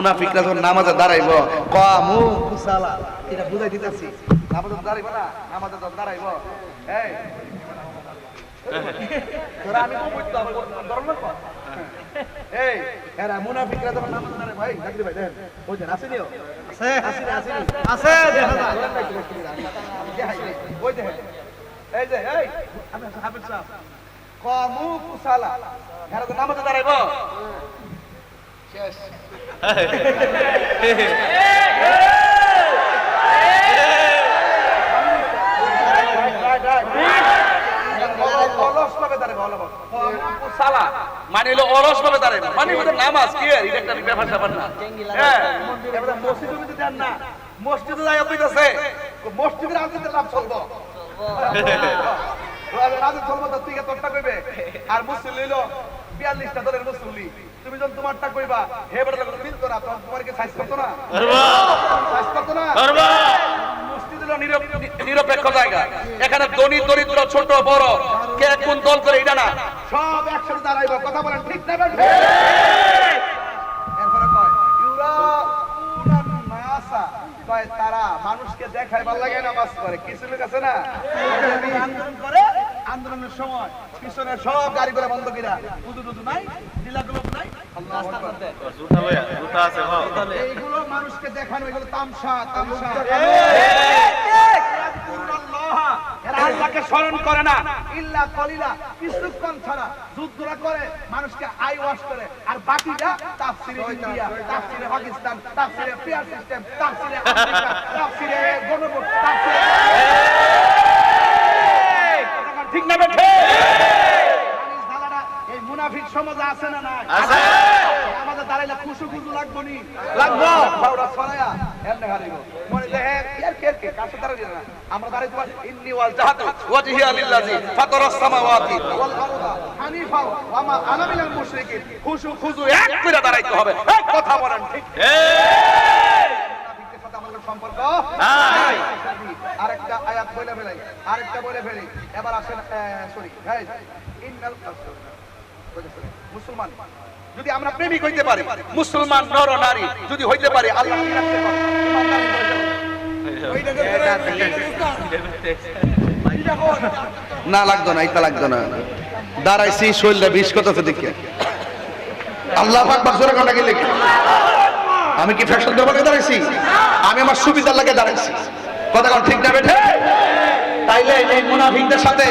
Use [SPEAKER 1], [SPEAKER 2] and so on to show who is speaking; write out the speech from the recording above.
[SPEAKER 1] মুনাফিকরা যখন নামাজে দাঁড়াইব কামু কুসালা এটা বুঝাই দিতেছি। নামাজে দাঁড়াইব না নামাজে যখন দাঁড়াইব। এই। তোরা আমি আমার ধর্ম কর এই এরা মুনাফিকরা যখন নামাজে দাঁড়ায় ভাই চাকরি ভাই দেন। ওই দেন আসেনিও আছে। আসেনি আসেনি। আছে দেখা যায় ওই দেখেন এই যে এই আমি হাফিজ সাহেব। কামু কুসালা এরা তো নামাজে দাঁড়াইব। সালা মানে হলো অলস ভাবে দাঁড়াবে মানে নামাজ কি আর এটা একটা ব্যাপার স্যাপার না হ্যাঁ মসজিদে যদি দেন না মসজিদে যাই কইতাছে মসজিদের রাজনীতি লাভ চলবো রাজনীতি চলবো তো তুই তোরটা কইবে? আর মুসলিম লইলো বিয়াল্লিশটা দলের মুসলি তুমি যখন তোমারটা কইবা হে বেটা মিলতো না তখন তোমার কি সাইজ করতো না? সাইজ করতো না? মসজিদ নিরপেক্ষ জায়গা। এখানে ধনী দরিদ্র ছোট বড় কে কোন দল করে এটা না। সব একসাথে দাঁড়াইব কথা বলেন ঠিক না এরপরে কয় ইউরাউনান নাসা কয় তারা মানুষকে দেখায় ভালো লাগে নামাজ করে কিছু লোক আছে না? আন্দোলন করে আন্দোলনের সময়। পিছনে সব গাড়ি করে বন্ধ কিরা। উদু নাই ডিলাগুলো নাই। রাস্তার মধ্যে।
[SPEAKER 2] জুতা লইয়া জুতা আছে হ
[SPEAKER 1] এইগুলো মানুষকে দেখানো এগুলো তামসা তামসা। আল্লাহকে স্মরণ করে না। ইল্লা কলিলা কিছুক্ষণ ছাড়া যুদ্ধরা করে মানুষকে আই ওয়াশ করে। আর বাকিটা তাফসিরে ইন্ডিয়া তাফসিরে পাকিস্তান তাফসিরে পিয়ার সিস্টেম তাফসিরে আমেরিকা তাফসিরে গণভোট তাফসিরে ঠিক না বেঠে? সমাজ আছে না না
[SPEAKER 2] আছে।
[SPEAKER 1] আমাদের দাঁড়াইলে খুশু খুশু লাগবো নি লাগবো। ফাউরা ছড়ায়া এমনে হারিব। মনে দেহে কের কের কে কাছে দাঁড়াই না? আমরা দাঁড়াই তোমার ইন্নি ওয়াল জাহাতু ওয়াজহি লিল্লাহি ফাতারাস সামাওয়াতি। ওয়াল আরদা হানিফা ওয়া মা আনা মিনাল মুশরিকিন। খুশু খুশু এক করে দাঁড়াইতে হবে। এই কথা বলেন ঠিক। সাথে আমাদের সম্পর্ক
[SPEAKER 2] নাই।
[SPEAKER 1] আরেকটা আয়াত বলে ফেলাই আরেকটা বলে ফেলি। এবার আসেন সরি হ্যাঁ ইন্নাল মুসলমান, যদি আমরা প্রেমিক হইতে পারি, মুসলমান নর নারী যদি হইতে পারি, আল্লাহ না লাগতো না এটা লাগতো না। দাঁড়াইছি, শরীরটা বিষ কত দেখে। আল্লাহ আমি কি ফ্যাশন দোকানে দাঁড়াইছি? আমি আমার সুবিধার লাগে দাঁড়াইছি। কথা ঠিক না বেঠে? তাইলে এই মুনাফিকদের সাথে